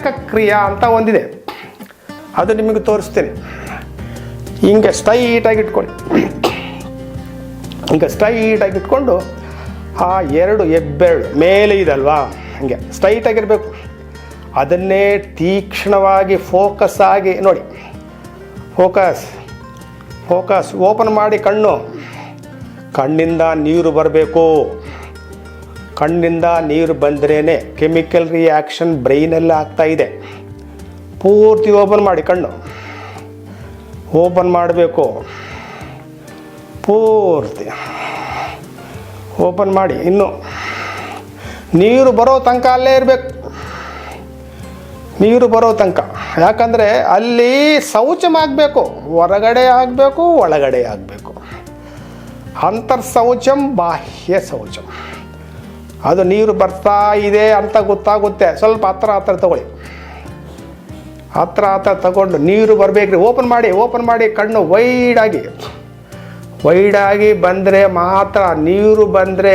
ಪ್ರಕ್ರಿಯೆ ಅಂತ ಒಂದಿದೆ. ಅದು ನಿಮಗೆ ತೋರಿಸ್ತೇನೆ. ಹಿಂಗೆ ಸ್ಟೈಟಾಗಿ ಇಟ್ಕೊಳ್ಳಿ. ಈಗ ಸ್ಟೈಟಾಗಿ ಇಟ್ಕೊಂಡು ಆ ಎರಡು ಹೆಬ್ಬೆರಳು ಮೇಲೆ ಇದಲ್ವಾ? ಹಂಗೆ ಸ್ಟ್ರೈಟಾಗಿರಬೇಕು ಅದನ್ನೇ ತೀಕ್ಷ್ಣವಾಗಿ ಫೋಕಸ್ ಆಗಿ ನೋಡಿ. ಫೋಕಸ್ ಫೋಕಸ್ ಓಪನ್ ಮಾಡಿ ಕಣ್ಣು. ಕಣ್ಣಿಂದ ನೀರು ಬರಬೇಕು. ಕಣ್ಣಿಂದ ನೀರು ಬಂದ್ರೇ ಕೆಮಿಕಲ್ ರಿಯಾಕ್ಷನ್ ಬ್ರೈನಲ್ಲಿ ಆಗ್ತಾ ಇದೆ. ಪೂರ್ತಿ ಓಪನ್ ಮಾಡಿ ಕಣ್ಣು. ಓಪನ್ ಮಾಡಬೇಕು. ಪೂರ್ತಿ. ಓಪನ್ ಮಾಡಿ ಇನ್ನು. ನೀರು ಬರೋ ತನಕ ಅಲ್ಲೇ ಇರಬೇಕು. ನೀರು ಬರೋ ತನಕ. ಯಾಕಂದರೆ ಅಲ್ಲಿ ಶೌಚಮ ಆಗಬೇಕು ಹೊರಗಡೆ ಆಗಬೇಕು, ಒಳಗಡೆ ಆಗಬೇಕು. ಅಂತರ್ ಶೌಚಂ ಬಾಹ್ಯ ಶೌಚಂ. ಅದು ನೀರು ಬರ್ತಾ ಇದೆ ಅಂತ ಗೊತ್ತಾಗುತ್ತೆ. ಸ್ವಲ್ಪ ಹತ್ರ ಹತ್ರ ತಗೊಳ್ಳಿ. ಹತ್ರ ಹತ್ರ ತಗೊಂಡು ನೀರು ಬರಬೇಕ್ರಿ. ಓಪನ್ ಮಾಡಿ ಓಪನ್ ಮಾಡಿ ಕಣ್ಣು ವೈಡಾಗಿ ವೈಡಾಗಿ ಬಂದರೆ ಮಾತ್ರ ನೀರು ಬಂದರೆ